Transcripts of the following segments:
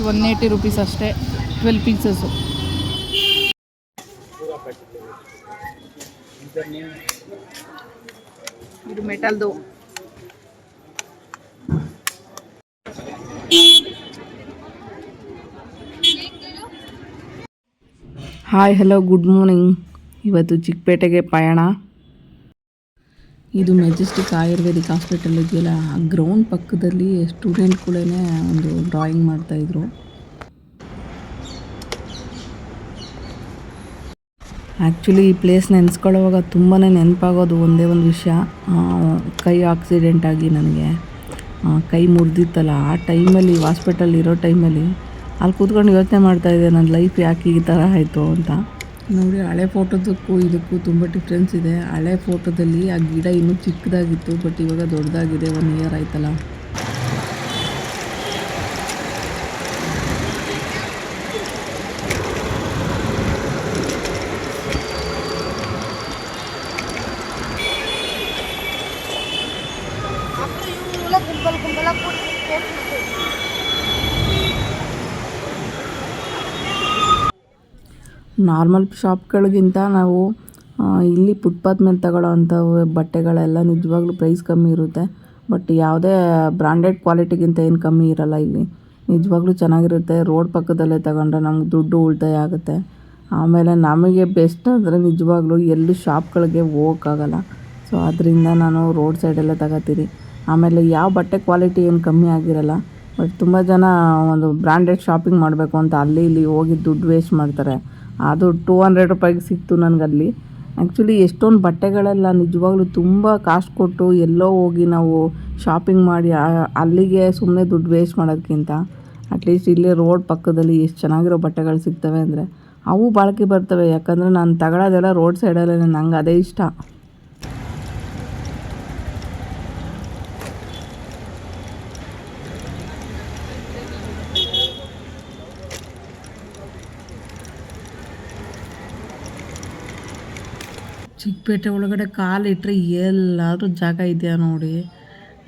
Price one eighty rupees ಅಷ್ಟೇ twelve pieces ಇದು ಮೆಟಲ್ದು. ಹಾಯ್ ಹಲೋ ಗುಡ್ ಮಾರ್ನಿಂಗ್ ಇವತ್ತು ಚಿಕ್ಕಪೇಟೆಗೆ ಪಯಣ ಇದು ಮೆಜೆಸ್ಟಿಕ್ ಆಯುರ್ವೇದಿಕ್ ಹಾಸ್ಪಿಟಲ್ ಇದೆಯಲ್ಲ, ಆ ಗ್ರೌಂಡ್ ಪಕ್ಕದಲ್ಲಿ ಸ್ಟೂಡೆಂಟ್ಗಳೇ ಒಂದು ಡ್ರಾಯಿಂಗ್ ಮಾಡ್ತಾಯಿದ್ರು ಆ್ಯಕ್ಚುಲಿ ಈ ಪ್ಲೇಸ್ ನೆನೆಸ್ಕೊಳ್ಳೋವಾಗ ತುಂಬಾ ನೆನಪಾಗೋದು ಒಂದೇ ಒಂದು ವಿಷಯ. ಕೈ ಆಕ್ಸಿಡೆಂಟ್ ಆಗಿ ನನಗೆ ಕೈ ಮುರಿದಿತ್ತಲ್ಲ, ಆ ಟೈಮಲ್ಲಿ ಹಾಸ್ಪಿಟಲ್ ಇರೋ ಟೈಮಲ್ಲಿ ಅಲ್ಲಿ. ಕೂತ್ಕೊಂಡು ಯೋಚನೆ ಮಾಡ್ತಾಯಿದ್ದೆ ನನ್ನ ಲೈಫ್ ಯಾಕೆ ಈ ಥರ ಆಯಿತು? ಅಂತ. ನೋಡಿ, ಹಳೆ ಫೋಟೋದಕ್ಕೂ ಇದಕ್ಕೂ ತುಂಬ ಡಿಫ್ರೆನ್ಸ್ ಇದೆ. ಹಳೆ ಫೋಟೋದಲ್ಲಿ ಆ ಗಿಡ ಇನ್ನೂ ಚಿಕ್ಕದಾಗಿತ್ತು ಬಟ್ ಇವಾಗ ದೊಡ್ಡದಾಗಿದೆ ಒನ್ ಇಯರ್ ಆಯ್ತಲ್ಲ. ನಾರ್ಮಲ್ ಶಾಪ್ಗಳಿಗಿಂತ ನಾವು ಇಲ್ಲಿ ಫುಟ್ಪಾತ್ ಮೇಲೆ ತಗೊಳ್ಳೋ ಅಂಥವು ಬಟ್ಟೆಗಳೆಲ್ಲ ನಿಜವಾಗ್ಲೂ ಪ್ರೈಸ್ ಕಮ್ಮಿ ಇರುತ್ತೆ. ಬಟ್ ಯಾವುದೇ ಬ್ರ್ಯಾಂಡೆಡ್ ಕ್ವಾಲಿಟಿಗಿಂತ ಏನು ಕಮ್ಮಿ ಇರೋಲ್ಲ ಇಲ್ಲಿ. ನಿಜವಾಗ್ಲೂ ಚೆನ್ನಾಗಿರುತ್ತೆ. ರೋಡ್ ಪಕ್ಕದಲ್ಲೇ ತಗೊಂಡ್ರೆ ನಮ್ಗೆ ದುಡ್ಡು ಉಳಿತಾಯ ಆಗುತ್ತೆ. ಆಮೇಲೆ ನಮಗೆ ಬೆಸ್ಟ್ ಅಂದರೆ ನಿಜವಾಗ್ಲೂ ಎಲ್ಲೂ ಶಾಪ್ಗಳಿಗೆ ಹೋಗೋಕ್ಕಾಗಲ್ಲ. ಸೊ ಅದರಿಂದ ನಾನು ರೋಡ್ ಸೈಡೆಲ್ಲ ತಗೋತೀನಿ. ಆಮೇಲೆ ಯಾವ ಬಟ್ಟೆ ಕ್ವಾಲಿಟಿ ಏನು ಕಮ್ಮಿ ಆಗಿರಲ್ಲ. ಬಟ್ ತುಂಬ ಜನ ಒಂದು ಬ್ರ್ಯಾಂಡೆಡ್ ಶಾಪಿಂಗ್ ಮಾಡಬೇಕು ಅಂತ ಅಲ್ಲಿ ಇಲ್ಲಿ ಹೋಗಿ ದುಡ್ಡು ವೇಸ್ಟ್ ಮಾಡ್ತಾರೆ. ಅದು ಟೂ ಹಂಡ್ರೆಡ್ ರೂಪಾಯಿಗೆ ಸಿಕ್ತು ನನಗಲ್ಲಿ. ಆ್ಯಕ್ಚುಲಿ ಎಷ್ಟೊಂದು ಬಟ್ಟೆಗಳೆಲ್ಲ ನಿಜವಾಗ್ಲೂ ತುಂಬ ಕಾಸ್ಟ್ ಕೊಟ್ಟು ಎಲ್ಲೋ ಹೋಗಿ ನಾವು ಶಾಪಿಂಗ್ ಮಾಡಿ ಅಲ್ಲಿಗೆ ಸುಮ್ಮನೆ ದುಡ್ಡು ವೇಸ್ಟ್ ಮಾಡೋದಕ್ಕಿಂತ ಅಟ್ಲೀಸ್ಟ್ ಇಲ್ಲೇ ರೋಡ್ ಪಕ್ಕದಲ್ಲಿ ಎಷ್ಟು ಚೆನ್ನಾಗಿರೋ ಬಟ್ಟೆಗಳು ಸಿಗ್ತವೆ ಅಂದರೆ ಅವು ಬಾಳಿಕೆ ಬರ್ತವೆ. ಯಾಕಂದರೆ ನಾನು ತಗೊಳ್ಳೋದೆಲ್ಲ ರೋಡ್ ಸೈಡಲ್ಲೇ ನಂಗೆ ಅದೇ ಇಷ್ಟ. ಚಿಕ್ಕಪೇಟೆ ಒಳಗಡೆ ಕಾಲಿಟ್ಟರೆ ಎಲ್ಲಾದರೂ ಜಾಗ ಇದೆಯಾ ನೋಡಿ.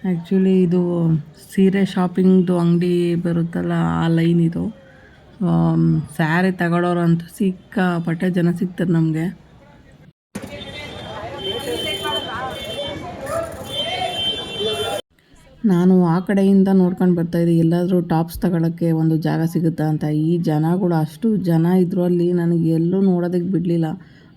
ಆ್ಯಕ್ಚುಲಿ ಇದು ಸೀರೆ ಶಾಪಿಂಗ್ದು ಅಂಗಡಿ ಬರುತ್ತಲ್ಲ, ಆ ಲೈನ್ ಇದು. ಸ್ಯಾರಿ ತಗೊಳ್ಳೋರು ಅಂತೂ ಸಿಕ್ಕಾಪಟ್ಟೆ ಜನ ಸಿಗ್ತಾರೆ ನಮಗೆ. ನಾನು ಆ ಕಡೆಯಿಂದ ನೋಡ್ಕೊಂಡು ಬರ್ತಾಯಿದ್ದೆ ಎಲ್ಲಾದರೂ ಟಾಪ್ಸ್ ತಗೊಳ್ಳೋಕ್ಕೆ ಒಂದು ಜಾಗ ಸಿಗುತ್ತಾ ಅಂತ. ಈ ಜನಗಳು ಅಷ್ಟು ಜನ ಇದ್ದರು ಅಲ್ಲಿ, ನನಗೆ ಎಲ್ಲೂ ನೋಡೋದಕ್ಕೆ ಬಿಡಲಿಲ್ಲ.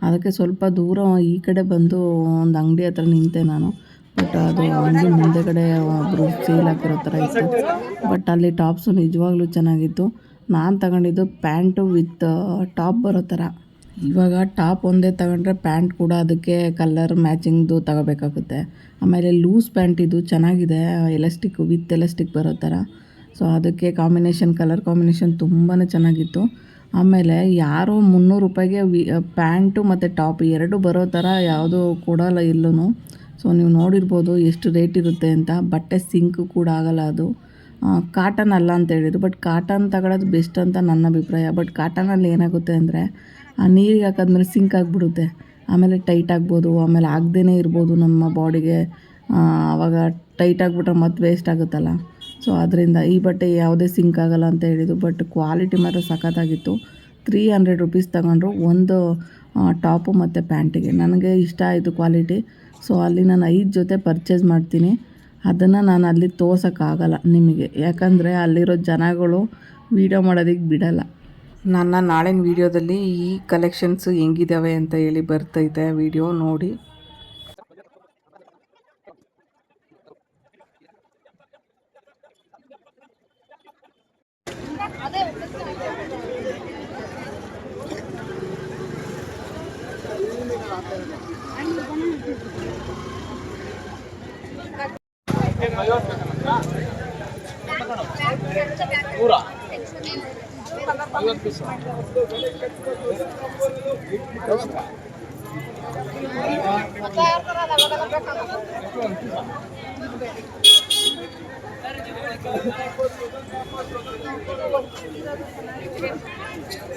ಅದಕ್ಕೆ ಸ್ವಲ್ಪ ದೂರ ಈ ಕಡೆ ಬಂದು ಒಂದು ಅಂಗಡಿ ಹತ್ರ ನಿಂತೆ ನಾನು. ಬಟ್ ಅದು ಅಂಗಡಿ ಮುಂದೆಗಡೆ ಒಬ್ಬರು ಸೇಲ್ ಹಾಕಿರೋ ಥರ ಇತ್ತು. ಬಟ್ ಅಲ್ಲಿ ಟಾಪ್ಸು ನಿಜವಾಗ್ಲೂ ಚೆನ್ನಾಗಿತ್ತು. ನಾನು ತಗೊಂಡಿದ್ದು ಪ್ಯಾಂಟು ವಿತ್ ಟಾಪ್ ಬರೋ ಥರ. ಇವಾಗ ಟಾಪ್ ಒಂದೇ ತಗೊಂಡ್ರೆ ಪ್ಯಾಂಟ್ ಕೂಡ ಅದಕ್ಕೆ ಕಲರ್ ಮ್ಯಾಚಿಂಗ್ದು ತಗೋಬೇಕಾಗುತ್ತೆ. ಆಮೇಲೆ ಲೂಸ್ ಪ್ಯಾಂಟ್ ಇದು ಚೆನ್ನಾಗಿದೆ ಎಲಾಸ್ಟಿಕ್ ವಿತ್ ಎಲಾಸ್ಟಿಕ್ ಬರೋ ಥರ. ಸೊ ಅದಕ್ಕೆ ಕಾಂಬಿನೇಷನ್ ಕಲರ್ ಕಾಂಬಿನೇಷನ್ ತುಂಬಾ ಚೆನ್ನಾಗಿತ್ತು. ಆಮೇಲೆ ಯಾರೋ ಮುನ್ನೂರು ರೂಪಾಯಿಗೆ ವಿ ಪ್ಯಾಂಟು ಮತ್ತು ಟಾಪ್ ಎರಡು ಬರೋ ಥರ ಯಾವುದೂ ಕೊಡೋಲ್ಲ ಎಲ್ಲೂ ಸೊ, ನೀವು ನೋಡಿರ್ಬೋದು ಎಷ್ಟು ರೇಟ್ ಇರುತ್ತೆ ಅಂತ. ಬಟ್ಟೆ ಸಿಂಕ್ ಕೂಡ ಆಗಲ್ಲ ಅದು. ಕಾಟನ್ ಅಲ್ಲ ಅಂತ ಹೇಳಿದ್ರು. ಬಟ್ ಕಾಟನ್ ತಗೊಳ್ಳೋದು ಬೆಸ್ಟ್ ಅಂತ ನನ್ನ ಅಭಿಪ್ರಾಯ. ಬಟ್ ಕಾಟನಲ್ಲಿ ಏನಾಗುತ್ತೆ ಅಂದರೆ, ಆ ನೀರಿಗೆ ಹಾಕಿದ್ಮೇಲೆ ಸಿಂಕ್ ಆಗಿಬಿಡುತ್ತೆ. ಆಮೇಲೆ ಟೈಟ್ ಆಗ್ಬೋದು, ಆಮೇಲೆ ಆಗದೇ ಇರ್ಬೋದು ನಮ್ಮ ಬಾಡಿಗೆ. ಆವಾಗ ಟೈಟ್ ಆಗಿಬಿಟ್ರೆ ಮತ್ತೆ ವೇಸ್ಟ್ ಆಗುತ್ತಲ್ಲ. ಸೊ ಅದರಿಂದ ಈ ಬಟ್ಟೆ ಯಾವುದೇ ಸಿಂಕ್ ಆಗಲ್ಲ ಅಂತ ಹೇಳಿದ್ದು ಬಟ್ ಕ್ವಾಲಿಟಿ ಮಾತ್ರ ಸಖತ್ತಾಗಿತ್ತು. ತ್ರೀ ಹಂಡ್ರೆಡ್ ರುಪೀಸ್ ತಗೊಂಡ್ರು ಒಂದು ಟಾಪು ಮತ್ತು ಪ್ಯಾಂಟಿಗೆ. ನನಗೆ ಇಷ್ಟ ಆಯಿತು ಕ್ವಾಲಿಟಿ ಸೊ ಅಲ್ಲಿ ನಾನು ಐದು ಜೊತೆ ಪರ್ಚೇಸ್ ಮಾಡ್ತೀನಿ. ಅದನ್ನು ನಾನು ಅಲ್ಲಿ ತೋರ್ಸೋಕ್ಕಾಗಲ್ಲ ನಿಮಗೆ. ಯಾಕಂದರೆ ಅಲ್ಲಿರೋ ಜನಗಳು ವೀಡಿಯೋ ಮಾಡೋದಕ್ಕೆ ಬಿಡಲ್ಲ. ನನ್ನ ನಾಳಿನ ವೀಡಿಯೋದಲ್ಲಿ ಈ ಕಲೆಕ್ಷನ್ಸ್ ಹೆಂಗಿದ್ದಾವೆ ಅಂತ ಹೇಳಿ ಬರ್ತೈತೆ ವಿಡಿಯೋ ನೋಡಿ.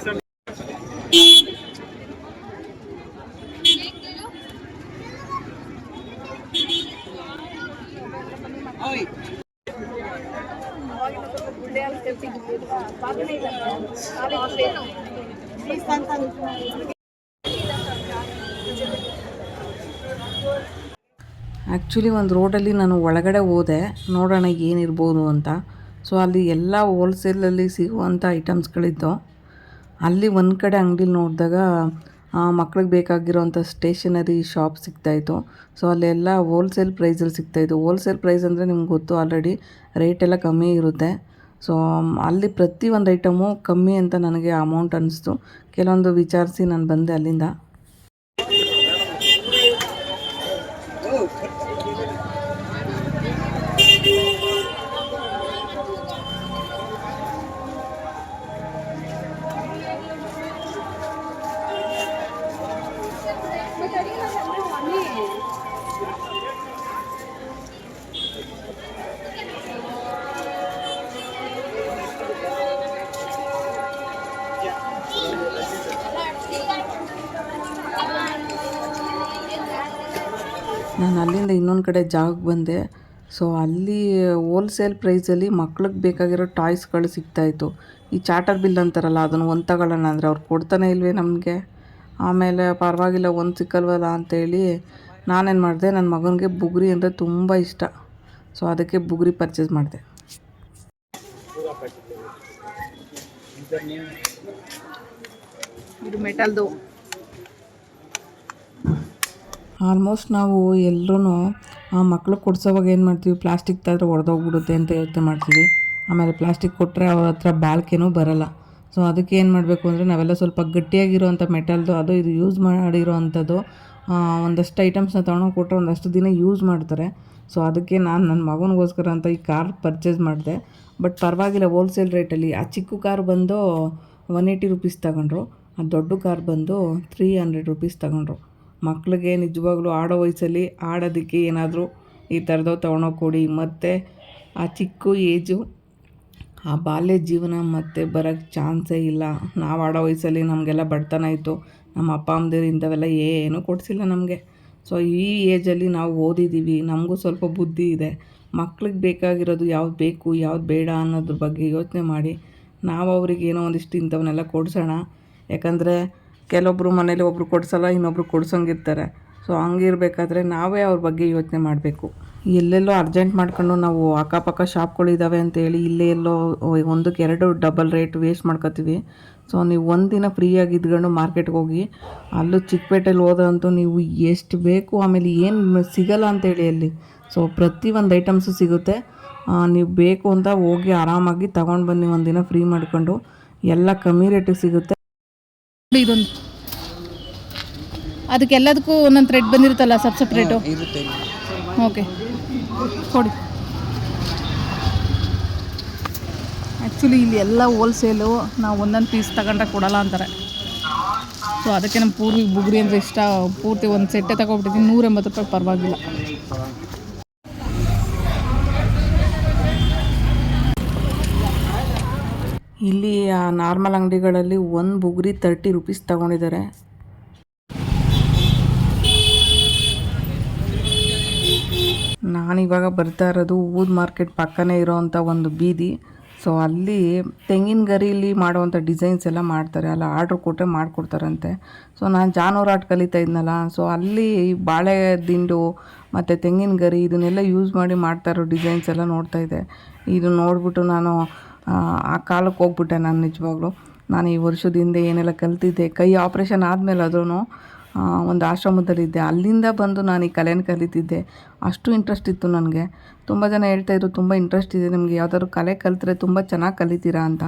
先生。ಆ್ಯಕ್ಚುಲಿ ಒಂದು ರೋಡಲ್ಲಿ ನಾನು ಒಳಗಡೆ ಹೋದೆ, ನೋಡೋಣ ಏನಿರ್ಬೋದು ಅಂತ. ಸೊ ಅಲ್ಲಿ ಎಲ್ಲ ಹೋಲ್ಸೇಲಲ್ಲಿ ಸಿಗುವಂಥ ಐಟಮ್ಸ್ಗಳಿದ್ದು ಅಲ್ಲಿ ಒಂದು ಕಡೆ ಅಂಗಡಿಲಿ ನೋಡಿದಾಗ ಮಕ್ಳಿಗೆ ಬೇಕಾಗಿರೋವಂಥ ಸ್ಟೇಷನರಿ ಶಾಪ್ ಸಿಗ್ತಾಯಿತ್ತು ಸೊ ಅಲ್ಲೆಲ್ಲ ಹೋಲ್ಸೇಲ್ ಪ್ರೈಸಲ್ಲಿ ಸಿಗ್ತಾಯಿತ್ತು ಹೋಲ್ಸೇಲ್ ಪ್ರೈಸ್ ಅಂದರೆ ನಿಮ್ಗೆ ಗೊತ್ತು ಆಲ್ರೆಡಿ ರೇಟ್ ಎಲ್ಲ ಕಮ್ಮಿ ಇರುತ್ತೆ. ಸೊ ಅಲ್ಲಿ ಪ್ರತಿ ಒಂದು ಐಟಮು ಕಮ್ಮಿ ಅಂತ ನನಗೆ ಅಮೌಂಟ್ ಅನ್ನಿಸ್ತು ಕೆಲವೊಂದು ವಿಚಾರಿಸಿ ನಾನು ಬಂದೆ ಅಲ್ಲಿಂದ. ನಾನು ಅಲ್ಲಿಂದ ಇನ್ನೊಂದು ಕಡೆ ಜಾಗಕ್ಕೆ ಬಂದೆ. ಸೊ ಅಲ್ಲಿ ಹೋಲ್ಸೇಲ್ ಪ್ರೈಸಲ್ಲಿ ಮಕ್ಳಿಗೆ ಬೇಕಾಗಿರೋ ಟಾಯ್ಸ್ಗಳು ಸಿಗ್ತಾಯಿತ್ತು ಈ ಚಾಟರ್ ಬಿಲ್ ಅಂತಾರಲ್ಲ, ಅದನ್ನು ಒಂದು ತಗೊಳ್ಳೋಣ ಅಂದರೆ ಅವ್ರು ಕೊಡ್ತಾನೆ ಇಲ್ವೇ ನಮಗೆ? ಆಮೇಲೆ ಪರವಾಗಿಲ್ಲ, ಒಂದು ಸಿಕ್ಕಲ್ವಲ್ಲ ಅಂತೇಳಿ ನಾನೇನು ಮಾಡಿದೆ ನನ್ನ ಮಗನಿಗೆ ಬುಗುರಿ ಅಂದರೆ ತುಂಬ ಇಷ್ಟ. ಸೊ ಅದಕ್ಕೆ ಬುಗುರಿ ಪರ್ಚೇಸ್ ಮಾಡಿದೆ. ಇದು ಮೆಟಲ್ದು. ಆಲ್ಮೋಸ್ಟ್ ನಾವು ಎಲ್ಲರೂ ಮಕ್ಕಳು ಕೊಡ್ಸೋವಾಗ ಏನು ಮಾಡ್ತೀವಿ, ಪ್ಲಾಸ್ಟಿಕ್ ತಾದ್ರೆ ಒಡೆದೋಗ್ಬಿಡುತ್ತೆ ಅಂತ ಯೋಚನೆ ಮಾಡ್ತೀವಿ. ಆಮೇಲೆ ಪ್ಲಾಸ್ಟಿಕ್ ಕೊಟ್ಟರೆ ಅವ್ರ ಹತ್ರ ಬಾಳ್ಕೆನೂ ಬರಲ್ಲ. ಸೊ ಅದಕ್ಕೆ ಏನು ಮಾಡಬೇಕು ಅಂದರೆ ನಾವೆಲ್ಲ ಸ್ವಲ್ಪ ಗಟ್ಟಿಯಾಗಿರೋವಂಥ ಮೆಟಲ್ದು, ಅದು ಇದು ಯೂಸ್ ಮಾಡಿರೋ ಅಂಥದ್ದು ಒಂದಷ್ಟು ಐಟಮ್ಸ್ನ ತೊಗೊಂಡು ಕೊಟ್ಟರೆ ಒಂದಷ್ಟು ದಿನ ಯೂಸ್ ಮಾಡ್ತಾರೆ. ಸೊ ಅದಕ್ಕೆ ನಾನು ನನ್ನ ಮಗನಿಗೋಸ್ಕರ ಅಂತ ಈ ಕಾರ್ ಪರ್ಚೇಸ್ ಮಾಡಿದೆ. ಬಟ್ ಪರವಾಗಿಲ್ಲ ಹೋಲ್ಸೇಲ್ ರೇಟಲ್ಲಿ ಆ ಚಿಕ್ಕ ಕಾರ್ ಬಂದು ಒನ್ ಏಯ್ಟಿ ರುಪೀಸ್ ತಗೊಂಡ್ರು, ಆ ದೊಡ್ಡ ಕಾರ್ ಬಂದು ತ್ರೀ ಹಂಡ್ರೆಡ್ ರುಪೀಸ್ ತಗೊಂಡ್ರು. ಮಕ್ಳಿಗೆ ನಿಜವಾಗ್ಲೂ ಆಡೋ ವಯಸ್ಸಲ್ಲಿ ಆಡೋದಕ್ಕೆ ಏನಾದರೂ ಈ ಥರದ್ದು ತೊಗೊಂಡೋಗಿ ಕೊಡಿ. ಮತ್ತು ಆ ಚಿಕ್ಕ ಏಜು, ಆ ಬಾಲ್ಯ ಜೀವನ ಮತ್ತೆ ಬರೋಕ್ಕೆ ಚಾನ್ಸೇ ಇಲ್ಲ. ನಾವು ಆಡೋ ವಯಸ್ಸಲ್ಲಿ ನಮಗೆಲ್ಲ ಬಡತನ ಇತ್ತು. ನಮ್ಮ ಅಪ್ಪ, ಅಮ್ಮದಿರು ಇಂಥವೆಲ್ಲ ಏನೂ ಕೊಡಿಸಿಲ್ಲ ನಮಗೆ. ಸೊ, ಈ ಏಜಲ್ಲಿ ನಾವು ಓದಿದ್ದೀವಿ. ನಮಗೂ ಸ್ವಲ್ಪ ಬುದ್ಧಿ ಇದೆ. ಮಕ್ಳಿಗೆ ಬೇಕಾಗಿರೋದು ಯಾವ್ದು ಬೇಕು, ಯಾವ್ದು ಬೇಡ ಅನ್ನೋದ್ರ ಬಗ್ಗೆ ಯೋಚನೆ ಮಾಡಿ. ನಾವು ಅವ್ರಿಗೆ ಏನೋ ಒಂದಿಷ್ಟು ಇಂಥವನ್ನೆಲ್ಲ ಕೊಡ್ಸೋಣ. ಯಾಕಂದರೆ ಕೆಲವೊಬ್ಬರು ಮನೇಲಿ ಒಬ್ಬರು ಕೊಡಿಸಲ್ಲ, ಇನ್ನೊಬ್ರು ಕೊಡ್ಸೋಂಗಿರ್ತಾರೆ. ಸೊ ಹಂಗಿರ್ಬೇಕಾದ್ರೆ ನಾವೇ ಅವ್ರ ಬಗ್ಗೆ ಯೋಚನೆ ಮಾಡಬೇಕು. ಎಲ್ಲೆಲ್ಲೋ ಅರ್ಜೆಂಟ್ ಮಾಡ್ಕೊಂಡು ನಾವು ಅಕ್ಕಪಕ್ಕ ಶಾಪ್ಗಳಿದ್ದಾವೆ ಅಂತೇಳಿ ಇಲ್ಲೇ ಎಲ್ಲೋ ಒಂದಕ್ಕೆ ಎರಡು ಡಬಲ್ ರೇಟ್ ವೇಸ್ಟ್ ಮಾಡ್ಕೋತೀವಿ. ಸೊ ನೀವು ಒಂದಿನ ಫ್ರೀಯಾಗಿ ಇದ್ಕೊಂಡು ಮಾರ್ಕೆಟ್ಗೆ ಹೋಗಿ, ಅಲ್ಲೂ ಚಿಕ್ಕಪೇಟೆಲಿ ಹೋದಂತೂ ನೀವು ಎಷ್ಟು ಬೇಕು, ಆಮೇಲೆ ಏನು ಸಿಗಲ್ಲ ಅಂತೇಳಿ ಅಲ್ಲಿ. ಸೊ ಪ್ರತಿ ಒಂದು ಐಟಮ್ಸು ಸಿಗುತ್ತೆ. ನೀವು ಬೇಕು ಅಂತ ಹೋಗಿ ಆರಾಮಾಗಿ ತೊಗೊಂಡು ಬನ್ನಿ ಒಂದಿನ ಫ್ರೀ ಮಾಡಿಕೊಂಡು ಎಲ್ಲ ಕಮ್ಮಿ ರೇಟಿಗೆ ಸಿಗುತ್ತೆ. ಇದೊಂದು. ಅದಕ್ಕೆಲ್ಲದಕ್ಕೂ ಒಂದೊಂದು ಥ್ರೆಡ್ ಬಂದಿರುತ್ತಲ್ಲ ಸಬ್ ಸಪ್ರೇಟು ಇರುತ್ತೆ ಓಕೆ ಕೊಡಿ. ಆ್ಯಕ್ಚುಲಿ ಇಲ್ಲಿ ಎಲ್ಲ ಹೋಲ್ಸೇಲು ನಾವು ಒಂದೊಂದು ಪೀಸ್ ತಗೊಂಡ್ರೆ ಕೊಡಲ್ಲ ಅಂತಾರೆ. ಸೊ ಅದಕ್ಕೆ ನಮ್ಮ ಪೂರ್ವಿ ಬುಗುರಿ ಅಂದರೆ ಇಷ್ಟ. ಪೂರ್ತಿ ಒಂದು ಸೆಟ್ಟೆ ತಗೊಬಿಟ್ಟಿದ್ದೀನಿ ನೂರ ಎಂಬತ್ತು ರೂಪಾಯಿ ಪರವಾಗಿಲ್ಲ ಇಲ್ಲಿ ನಾರ್ಮಲ್ ಅಂಗಡಿಗಳಲ್ಲಿ ಒಂದು ಬುಗುರಿ ತರ್ಟಿ ರುಪೀಸ್ ತಗೊಂಡಿದ್ದಾರೆ ನಾನಿವಾಗ ಬರ್ತಾ ಇರೋದು ಊದ್ ಮಾರ್ಕೆಟ್ ಪಕ್ಕನೇ ಇರೋವಂಥ ಒಂದು ಬೀದಿ. ಸೊ ಅಲ್ಲಿ ತೆಂಗಿನ ಗರಿಲಿ ಮಾಡುವಂಥ ಡಿಸೈನ್ಸ್ ಎಲ್ಲ ಮಾಡ್ತಾರೆ. ಅಲ್ಲ ಆರ್ಡ್ರ್ ಕೊಟ್ಟರೆ ಮಾಡಿಕೊಡ್ತಾರಂತೆ. ಸೊ ನಾನು ಜಾನುವಾರು ಆಟ ಕಲಿತಾ ಇದ್ನಲ್ಲ ಸೊ ಅಲ್ಲಿ ಬಾಳೆ ದಿಂಡು ಮತ್ತು ತೆಂಗಿನ ಗರಿ ಇದನ್ನೆಲ್ಲ ಯೂಸ್ ಮಾಡಿ ಮಾಡ್ತಾ ಇರೋ ಡಿಸೈನ್ಸ್ ಎಲ್ಲ ನೋಡ್ತಾ ಇದ್ದೆ. ಇದು ನೋಡಿಬಿಟ್ಟು ನಾನು ಆ, ಕಾಲಕ್ಕೆ ಹೋಗ್ಬಿಟ್ಟೆ ನಾನು ನಿಜವಾಗ್ಲೂ. ನಾನು ಈ ವರ್ಷದ ಹಿಂದೆ ಏನೆಲ್ಲ ಕಲ್ತಿದ್ದೆ ಕೈ ಆಪ್ರೇಷನ್ ಆದಮೇಲೆ ಅದೂ ಒಂದು ಆಶ್ರಮದಲ್ಲಿದ್ದೆ ಅಲ್ಲಿಂದ ಬಂದು ನಾನು ಈ ಕಲೆನ ಕಲಿತಿದ್ದೆ. ಅಷ್ಟು ಇಂಟ್ರೆಸ್ಟ್ ಇತ್ತು ನನಗೆ. ತುಂಬ ಜನ ಹೇಳ್ತಾಯಿದ್ರು ತುಂಬ ಇಂಟ್ರೆಸ್ಟ್ ಇದೆ ನಿಮಗೆ ಯಾವುದಾದ್ರು ಕಲೆ ಕಲಿತರೆ ತುಂಬ ಚೆನ್ನಾಗಿ ಕಲಿತೀರಾ ಅಂತ.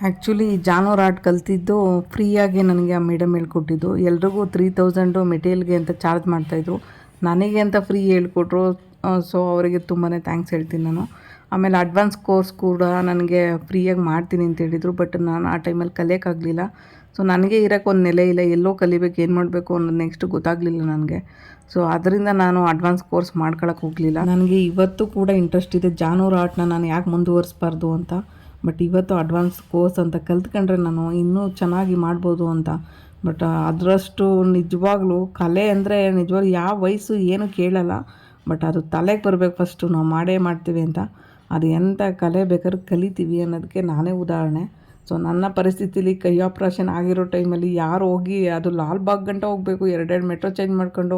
ಆ್ಯಕ್ಚುಲಿ ಜಾನೂರ್ ಆರ್ಟ್ ಕಲ್ತಿದ್ದು ಫ್ರೀಯಾಗಿ ನನಗೆ ಆ ಮೇಡಮ್ ಹೇಳ್ಕೊಟ್ಟಿದ್ದು. ಎಲ್ರಿಗೂ ತ್ರೀ ತೌಸಂಡು ಮೆಟೀರಿಯಲ್ಗೆ ಅಂತ ಚಾರ್ಜ್ ಮಾಡ್ತಾಯಿದ್ರು ನನಗೆ ಅಂತ ಫ್ರೀ ಹೇಳ್ಕೊಟ್ರು ಸೊ ಅವರಿಗೆ ತುಂಬಾ ಥ್ಯಾಂಕ್ಸ್ ಹೇಳ್ತೀನಿ ನಾನು. ಆಮೇಲೆ ಅಡ್ವಾನ್ಸ್ ಕೋರ್ಸ್ ಕೂಡ ನನಗೆ ಫ್ರೀಯಾಗಿ ಮಾಡ್ತೀನಿ ಅಂತ ಹೇಳಿದರು ಬಟ್ ನಾನು ಆ ಟೈಮಲ್ಲಿ ಕಲಿಯೋಕ್ಕಾಗಲಿಲ್ಲ. ಸೊ ನನಗೆ ಇರೋಕ್ಕೆ ಒಂದು ನೆಲೆ ಇಲ್ಲ, ಎಲ್ಲೋ ಕಲಿಬೇಕು, ಏನು ಮಾಡಬೇಕು ಅನ್ನೋದು ನೆಕ್ಸ್ಟ್ ಗೊತ್ತಾಗಲಿಲ್ಲ ನನಗೆ. ಸೊ ಅದರಿಂದ ನಾನು ಅಡ್ವಾನ್ಸ್ ಕೋರ್ಸ್ ಮಾಡ್ಕೊಳಕ್ಕೆ ಹೋಗಲಿಲ್ಲ. ನನಗೆ ಇವತ್ತು ಕೂಡ ಇಂಟ್ರೆಸ್ಟ್ ಇದೆ ಜಾನೂರ್ ಆರ್ಟ್ನ ನಾನು ಯಾಕೆ ಮುಂದುವರಿಸ್ಬಾರ್ದು ಅಂತ. ಬಟ್ ಇವತ್ತು ಅಡ್ವಾನ್ಸ್ ಕೋರ್ಸ್ ಅಂತ ಕಲ್ತ್ಕೊಂಡ್ರೆ ನಾನು ಇನ್ನೂ ಚೆನ್ನಾಗಿ ಮಾಡ್ಬೋದು ಅಂತ. ಬಟ್ ಅದರಷ್ಟು ನಿಜವಾಗ್ಲೂ ಕಲೆ ಅಂದರೆ ನಿಜವಾಗ್ಲೂ ಯಾವ ವಯಸ್ಸು ಏನು ಕೇಳಲ್ಲ. ಬಟ್ ಅದು ತಲೆಗೆ ಬರಬೇಕು ಫಸ್ಟು ನಾವು ಮಾಡೇ ಮಾಡ್ತೀವಿ ಅಂತ. ಅದು ಎಂಥ ಕಲೆ ಬೇಕಾದ್ರೆ ಕಲಿತೀವಿ ಅನ್ನೋದಕ್ಕೆ ನಾನೇ ಉದಾಹರಣೆ. ಸೊ ನನ್ನ ಪರಿಸ್ಥಿತಿಲಿ ಕೈ ಆಪ್ರೇಷನ್ ಆಗಿರೋ ಟೈಮಲ್ಲಿ ಯಾರು ಹೋಗಿ ಅದು ಲಾಲ್ಬಾಗ್ ಗಂಟ ಹೋಗಬೇಕು, ಎರಡೆರಡು ಮೆಟ್ರೋ ಚೇಂಜ್ ಮಾಡ್ಕೊಂಡು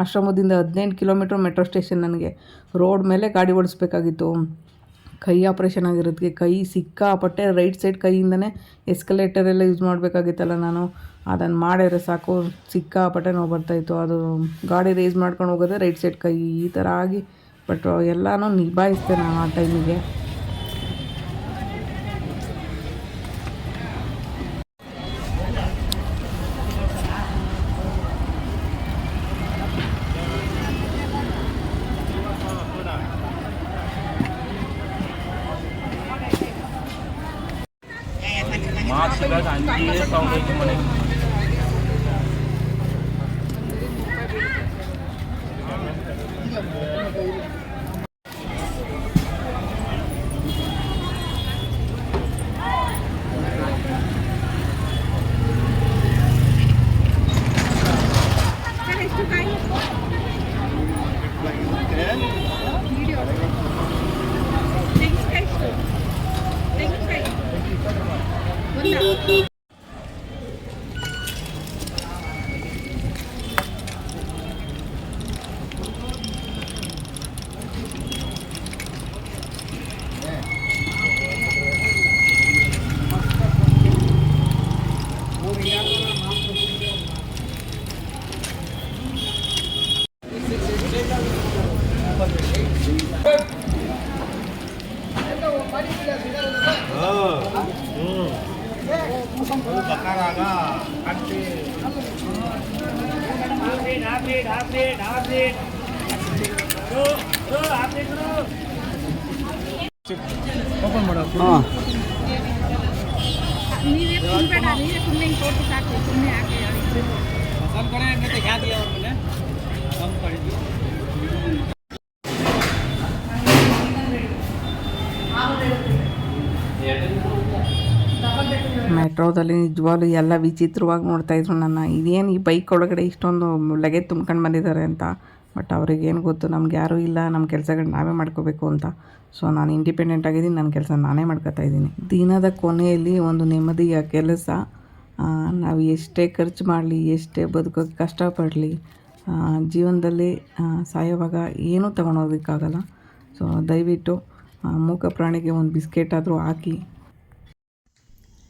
ಆಶ್ರಮದಿಂದ ಹದಿನೆಂಟು ಕಿಲೋಮೀಟ್ರ್ ಮೆಟ್ರೋ ಸ್ಟೇಷನ್ ನನಗೆ. ರೋಡ್ ಮೇಲೆ ಗಾಡಿ ಓಡಿಸ್ಬೇಕಾಗಿತ್ತು. ಕೈ ಆಪ್ರೇಷನ್ ಆಗಿರೋದಕ್ಕೆ ಕೈ ಸಿಕ್ಕಾಪಟ್ಟೆ ರೈಟ್ ಸೈಡ್ ಕೈಯಿಂದನೇ ಎಸ್ಕಲೇಟರ್ ಎಲ್ಲ ಯೂಸ್ ಮಾಡಬೇಕಾಗಿತ್ತಲ್ಲ ನಾನು. ಅದನ್ನು ಮಾಡಿದ್ರೆ ಸಾಕು, ಸಿಕ್ಕಾಪಟ್ಟೆ ನೋವು ಬರ್ತಾಯಿತ್ತು ಅದು ಗಾಡಿ ರೇಸ್ ಮಾಡ್ಕೊಂಡು ಹೋಗೋದೇ ರೈಟ್ ಸೈಡ್ ಕೈ. ಈ ಥರ ಆಗಿ ಬಟ್ ಎಲ್ಲನೂ ನಿಭಾಯಿಸ್ತೇನೆ ನಾನು ಆ ಟೈಮಿಗೆ ಮೆಟ್ರೋದಲ್ಲಿ ನಿಜವಾಗ್ಲು ಎಲ್ಲ ವಿಚಿತ್ರವಾಗಿ ನೋಡ್ತಾ ಇದ್ರು ನನ್ನ. ಇದೇನು ಈ ಬೈಕ್ ಒಳಗಡೆ ಇಷ್ಟೊಂದು ಲಗೇಜ್ ತುಂಬ್ಕೊಂಡು ಬಂದಿದ್ದಾರೆ ಅಂತ. ಬಟ್ ಅವ್ರಿಗೇನು ಗೊತ್ತು? ನಮ್ಗೆ ಯಾರೂ ಇಲ್ಲ. ನಮ್ಮ ಕೆಲಸಗಳು ನಾವೇ ಮಾಡ್ಕೋಬೇಕು ಅಂತ. ಸೊ ನಾನು ಇಂಡಿಪೆಂಡೆಂಟ್ ಆಗಿದ್ದೀನಿ. ನನ್ನ ಕೆಲಸ ನಾನೇ ಮಾಡ್ಕೋತಾ ಇದ್ದೀನಿ. ದಿನದ ಕೊನೆಯಲ್ಲಿ ಒಂದು ನೆಮ್ಮದಿಯ ಕೆಲಸ. ನಾವು ಎಷ್ಟೇ ಖರ್ಚು ಮಾಡಲಿ, ಎಷ್ಟೇ ಬದುಕೋಕ್ಕೆ ಕಷ್ಟಪಡಲಿ ಜೀವನದಲ್ಲಿ ಸಾಯೋವಾಗ ಏನೂ ತೊಗೊಂಡೋಗೋದಕ್ಕಾಗಲ್ಲ ಸೊ ದಯವಿಟ್ಟು ಮೂಕ ಪ್ರಾಣಿಗೆ ಒಂದು ಬಿಸ್ಕೆಟ್ ಆದರೂ ಹಾಕಿ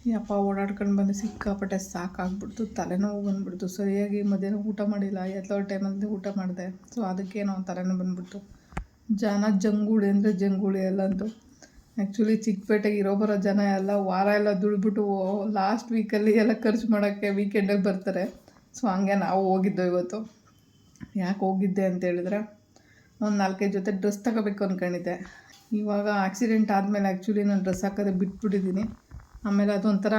ಯಪ್ಪ ಓಡಾಡ್ಕೊಂಡು ಬಂದು ಸಿಕ್ಕಾಪಟ್ಟೆ ಸಾಕಾಗ್ಬಿಡ್ತು, ತಲೆನೋವು ಬಂದುಬಿಡ್ತು. ಸರಿಯಾಗಿ ಮಧ್ಯಾಹ್ನ ಊಟ ಮಾಡಿಲ್ಲ ಎಲ್ಲೋ ಟೈಮಲ್ಲಿ ಊಟ ಮಾಡಿದೆ. ಸೊ ಅದಕ್ಕೇನೋ ತಲೆನೋವು ಬಂದುಬಿಡ್ತು. ಜನ ಜಂಗೂಳಿ ಅಂದರೆ ಜಂಗೂಳಿ ಎಲ್ಲಂತೂ ಆ್ಯಕ್ಚುಲಿ ಚಿಕ್ಕಪೇಟೆಗೆ ಇರೋ ಬರೋ ಜನ ಎಲ್ಲ ವಾರ ಎಲ್ಲ ದುಡ್ಬಿಟ್ಟು ಲಾಸ್ಟ್ ವೀಕಲ್ಲಿ ಎಲ್ಲ ಖರ್ಚು ಮಾಡೋಕ್ಕೆ ವೀಕೆಂಡಲ್ಲಿ ಬರ್ತಾರೆ. ಸೊ ಹಂಗೆ ನಾವು ಹೋಗಿದ್ದೋ ಇವತ್ತು. ಯಾಕೆ ಹೋಗಿದ್ದೆ ಅಂತ ಹೇಳಿದ್ರೆ, ಒಂದು ನಾಲ್ಕೈದು ಜೊತೆ ಡ್ರೆಸ್ ತಗೋಬೇಕು ಅಂದ್ಕೊಂಡಿದ್ದೆ ಇವಾಗ ಆಕ್ಸಿಡೆಂಟ್ ಆದಮೇಲೆ ಆ್ಯಕ್ಚುಲಿ ನಾನು ಡ್ರೆಸ್ ಹಾಕೋದೇ ಬಿಟ್ಬಿಟ್ಟಿದ್ದೀನಿ. ಆಮೇಲೆ ಅದೊಂಥರ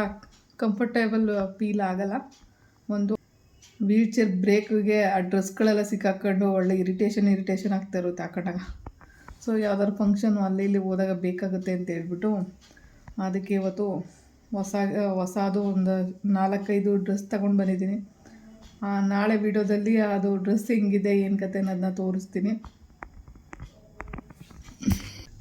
ಕಂಫರ್ಟೇಬಲ್ ಫೀಲ್ ಆಗಲ್ಲ. ಒಂದು ವೀಲ್ ಚೇರ್ ಬ್ರೇಕ್ಗೆ ಆ ಡ್ರೆಸ್ಗಳೆಲ್ಲ ಸಿಕ್ಕಾಕೊಂಡು ಒಳ್ಳೆ ಇರಿಟೇಷನ್ ಇರಿಟೇಷನ್ ಆಗ್ತಾ ಇರುತ್ತೆ ಹಾಕೊಂಡಾಗ ಸೊ ಯಾವ್ದಾದ್ರು ಫಂಕ್ಷನು ಅಲ್ಲಿ ಇಲ್ಲಿ ಹೋದಾಗ ಬೇಕಾಗುತ್ತೆ ಅಂತ ಹೇಳ್ಬಿಟ್ಟು ಅದಕ್ಕೆ ಇವತ್ತು ಹೊಸ, ಹೊಸದು ಒಂದು ನಾಲ್ಕೈದು ಡ್ರೆಸ್ ತಗೊಂಡು ಬಂದಿದ್ದೀನಿ. ನಾಳೆ ವಿಡಿಯೋದಲ್ಲಿ ಅದು ಡ್ರೆಸ್ ಹೆಂಗಿದೆ, ಏನು ಕತೆ ಅನ್ನೋದನ್ನ ತೋರಿಸ್ತೀನಿ.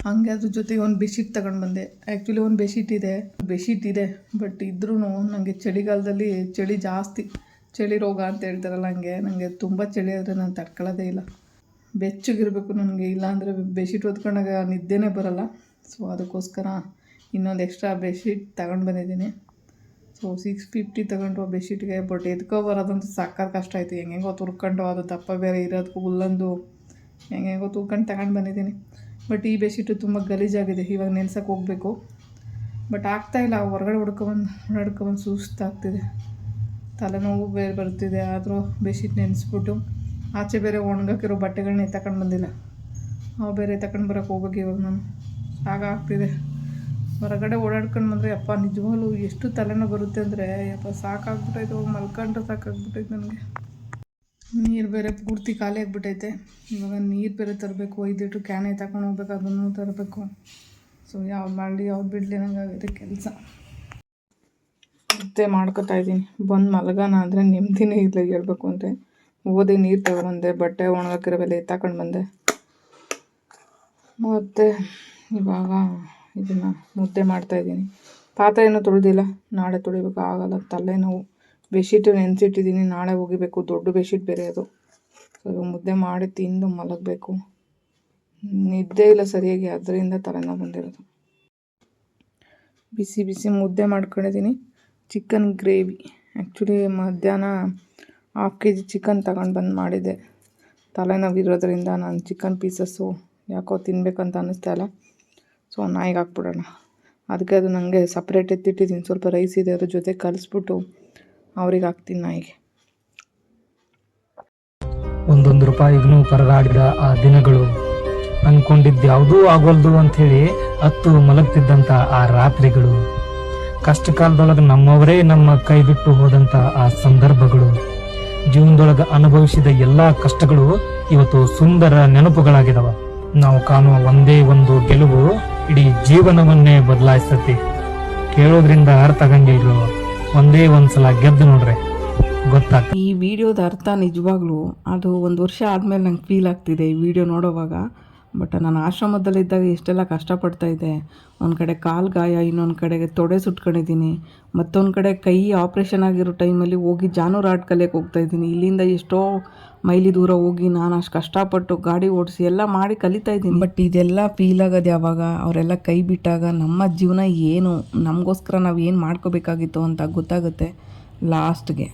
ಹಂಗೆ ಅದ್ರ ಜೊತೆಗೆ ಒಂದು ಬೆಡ್ಶೀಟ್ ತಗೊಂಡು ಬಂದೆ. ಆ್ಯಕ್ಚುಲಿ ಒಂದು ಬೆಡ್ಶೀಟ್ ಇದೆ. ಬೆಡ್ಶೀಟ್ ಇದೆ ಬಟ್ ಇದ್ರೂ ನನಗೆ ಚಳಿಗಾಲದಲ್ಲಿ ಚಳಿ ಜಾಸ್ತಿ. ಚಳಿ ರೋಗ ಅಂತ ಹೇಳ್ತಾರಲ್ಲ ಹಂಗೆ ನನಗೆ ತುಂಬ ಚಳಿ ಆದರೆ ನಾನು ತಡ್ಕೊಳ್ಳೋದೇ ಇಲ್ಲ. ಬೆಚ್ಚಗಿರಬೇಕು ನನಗೆ, ಇಲ್ಲಾಂದರೆ ಬೆಡ್ಶೀಟ್ ಹೊತ್ಕೊಂಡಾಗ ನಿದ್ದೆನೇ ಬರಲ್ಲ. ಸೊ ಅದಕ್ಕೋಸ್ಕರ ಇನ್ನೊಂದು ಎಕ್ಸ್ಟ್ರಾ ಬೆಡ್ಶೀಟ್ ತಗೊಂಡು ಬಂದಿದ್ದೀನಿ. ಸೊ ಸಿಕ್ಸ್ ಫಿಫ್ಟಿ ತಗೊಂಡು ಬೆಡ್ಶೀಟ್ಗೆ ಬಟ್ ಎದ್ಕೋ ಬರೋದಂತೂ ಸಾಕಾದ ಕಷ್ಟ ಆಯಿತು. ಹೆಂಗೆಂಗೋ ತುರ್ಕೊಂಡು, ಅದು ದಪ್ಪ ಬೇರೆ ಇರೋದಕ್ಕೂ ಉಲ್ಲೊಂದು ಹೆಂಗೆಂಗೋ ತುರ್ಕೊಂಡು ತಗೊಂಡು ಬಂದಿದ್ದೀನಿ. ಬಟ್ ಈ ಬೆಡ್ಶೀಟು ತುಂಬ ಗಲೀಜಾಗಿದೆ. ಇವಾಗ ನೆನ್ಸಕ್ಕೆ ಹೋಗಬೇಕು. ಬಟ್ ಆಗ್ತಾಯಿಲ್ಲ ಹೊರಗಡೆ ಹುಡ್ಕೊಬಂದು ಓಡಾಡ್ಕೊಬಂದು ಸುಸ್ತಾಗ್ತಿದೆ. ತಲೆನೋವು ಬೇರೆ ಬರ್ತಿದೆ ಆದರೂ ಬೆಡ್ಶೀಟ್ ನೆನೆಸ್ಬಿಟ್ಟು ಆಚೆ ಬೇರೆ ಒಣಗಾಕಿರೋ ಬಟ್ಟೆಗಳನ್ನ ತಗೊಂಡು ಬಂದಿಲ್ಲ. ಅವು ಬೇರೆ ತಗೊಂಡು ಬರೋಕ್ಕೆ ಹೋಗ್ಬೇಕು ಇವಾಗ ನಾನು. ಸಾಕಾಗ್ತಿದೆ ಹೊರಗಡೆ ಓಡಾಡ್ಕೊಂಡು ಬಂದರೆ ಅಪ್ಪ ನಿಜವಾಗ್ಲೂ ಎಷ್ಟು ತಲೆನೋವು ಬರುತ್ತೆ ಅಂದರೆ ಅಪ್ಪ ಸಾಕಾಗ್ಬಿಟ್ಟೈತೆ, ಮಲ್ಕೊಂಡ್ರೆ ಸಾಕಾಗ್ಬಿಟ್ಟೈತೆ ನನಗೆ. ನೀರು ಬೇರೆ ಪೂರ್ತಿ ಖಾಲಿ ಆಗಿಬಿಟ್ಟೈತೆ ಇವಾಗ ನೀರು ಬೇರೆ ತರಬೇಕು, ಐದು ಲೀಟ್ರ್ ಕ್ಯಾನೆ ತಗೊಂಡು ಹೋಗ್ಬೇಕು, ಅದನ್ನು ತರಬೇಕು. ಸೊ ಯಾವ ಮಾಡಲಿ ಯಾವ್ದು ಬಿಡಲಿ ನಂಗಾಗೈತೆ ಕೆಲಸ. ಮತ್ತೆ ಮಾಡ್ಕೊತಾ ಇದ್ದೀನಿ. ಬಂದು ಮಲಗೋಣ ಅಂದರೆ ನೆಮ್ಮದಿನೇ ಇಲ್ಲ ಹೇಳ್ಬೇಕು ಅಂದರೆ. ಓದಿ ನೀರು ತಗೊಂಡ್ಬಂದೆ, ಬಟ್ಟೆ ಒಣಗಾಕಿರೋವೆಲ್ಲ ತಗೊಂಡು ಬಂದೆ. ಮತ್ತು ಇವಾಗ ಇದನ್ನು ಮುದ್ದೆ ಮಾಡ್ತಾಯಿದ್ದೀನಿ ಪಾತ್ರೆ ಏನೂ ತೊಳೆದಿಲ್ಲ, ನಾಳೆ ತೊಳಿಬೇಕು, ಆಗಲ್ಲ, ತಲೆನೋವು. ಬೆಡ್ಶೀಟ್ ನೆನೆಸಿಟ್ಟಿದ್ದೀನಿ. ನಾಳೆ ಒಗಿಬೇಕು ದೊಡ್ಡ ಬೆಡ್ಶೀಟ್ ಬೇರೆ ಅದು. ಸೊ ಮುದ್ದೆ ಮಾಡಿ ತಿಂದು ಮಲಗಬೇಕು. ನಿದ್ದೆ ಇಲ್ಲ ಸರಿಯಾಗಿ, ಅದರಿಂದ ತಲೆನೋವು ಬಂದಿರೋದು. ಬಿಸಿ ಬಿಸಿ ಮುದ್ದೆ ಮಾಡ್ಕೊಂಡಿದ್ದೀನಿ. Chicken gravy. ಆ್ಯಕ್ಚುಲಿ ಮಧ್ಯಾಹ್ನ ಹಾಫ್ ಕೆ ಜಿ ಚಿಕನ್ ತಗೊಂಡು ಬಂದು ಮಾಡಿದ್ದೆ. ತಲೆನೋವು ಇರೋದ್ರಿಂದ ನಾನು ಚಿಕನ್ ಪೀಸಸ್ಸು ಯಾಕೋ ತಿನ್ನಬೇಕಂತ ಅನ್ನಿಸ್ತಾ ಇಲ್ಲ. ಸೊ ನಾಯಿಗೆ ಹಾಕ್ಬಿಡೋಣ. ಅದಕ್ಕೆ ಅದು ನನಗೆ ಸಪ್ರೇಟ್ ಎತ್ತಿಟ್ಟಿದ್ದೀನಿ. ಸ್ವಲ್ಪ ರೈಸ್ ಇದೆ ಅದ್ರ ಜೊತೆ ಕಲಿಸ್ಬಿಟ್ಟು ಅವ್ರಿಗೆ ಹಾಕ್ತೀನಿ ನಾಯಿಗೆ. ಒಂದೊಂದು ರೂಪಾಯಿಗೂ ಪರದಾಡಿದ ಆ ದಿನಗಳು ಅನ್ಕೊಂಡಿದ್ದು ಯಾವುದೂ ಆಗೋಲ್ದು ಅಂಥೇಳಿ ಹತ್ತು ಮಲಗ್ತಿದ್ದಂಥ ಆ ರಾತ್ರಿಗಳು. ಕಷ್ಟ ಕಾಲದೊಳಗೆ ನಮ್ಮವರೇ ನಮ್ಮ ಕೈ ಬಿಟ್ಟು ಹೋದಂಥ ಆ ಸಂದರ್ಭಗಳು. ಜೀವನದೊಳಗೆ ಅನುಭವಿಸಿದ ಎಲ್ಲಾ ಕಷ್ಟಗಳು ಇವತ್ತು ಸುಂದರ ನೆನಪುಗಳಾಗಿದವ. ನಾವು ಕಾಣುವ ಒಂದೇ ಒಂದು ಗೆಲುವು ಇಡೀ ಜೀವನವನ್ನೇ ಬದಲಾಯಿಸತಿ ಕೇಳೋದ್ರಿಂದ ಅರ್ಥ ಆಗಂಗಿಲ್ರು ಒಂದೇ ಒಂದ್ಸಲ ಗೆದ್ದು ನೋಡ್ರಿ ಗೊತ್ತಾಗ್ತದೆ. ಈ ವಿಡಿಯೋದ ಅರ್ಥ ನಿಜವಾಗ್ಲೂ ಅದು ಒಂದು ವರ್ಷ ಆದಮೇಲೆ ನಂಗೆ ಫೀಲ್ ಆಗ್ತಿದೆ ಈ ವಿಡಿಯೋ ನೋಡೋವಾಗ. ಬಟ್ ನಾನು ಆಶ್ರಮದಲ್ಲಿದ್ದಾಗ ಎಷ್ಟೆಲ್ಲ ಕಷ್ಟಪಡ್ತಾ ಇದ್ದೆ. ಒಂದು ಕಡೆ ಕಾಲು ಗಾಯ, ಇನ್ನೊಂದು ಕಡೆಗೆ ತೊಡೆ ಸುಟ್ಕೊಂಡಿದ್ದೀನಿ. ಮತ್ತೊಂದು ಕಡೆ ಕೈ ಆಪ್ರೇಷನ್ ಆಗಿರೋ ಟೈಮಲ್ಲಿ ಹೋಗಿ ಜಾನೂರು ಆಟ ಕಲಿಯಕ್ಕೆ ಹೋಗ್ತಾ ಇದ್ದೀನಿ. ಇಲ್ಲಿಂದ ಎಷ್ಟೋ ಮೈಲಿ ದೂರ ಹೋಗಿ ನಾನು ಅಷ್ಟು ಕಷ್ಟಪಟ್ಟು ಗಾಡಿ ಓಡಿಸಿ ಎಲ್ಲ ಮಾಡಿ ಕಲಿತಾ ಇದ್ದೀನಿ. ಬಟ್ ಇದೆಲ್ಲ ಫೀಲ್ ಆಗೋದು ಯಾವಾಗ? ಅವರೆಲ್ಲ ಕೈ ಬಿಟ್ಟಾಗ ನಮ್ಮ ಜೀವನ ಏನು? ನಮಗೋಸ್ಕರ ನಾವು ಏನು ಮಾಡ್ಕೋಬೇಕಾಗಿತ್ತು ಅಂತ ಗೊತ್ತಾಗುತ್ತೆ ಲಾಸ್ಟ್ಗೆ.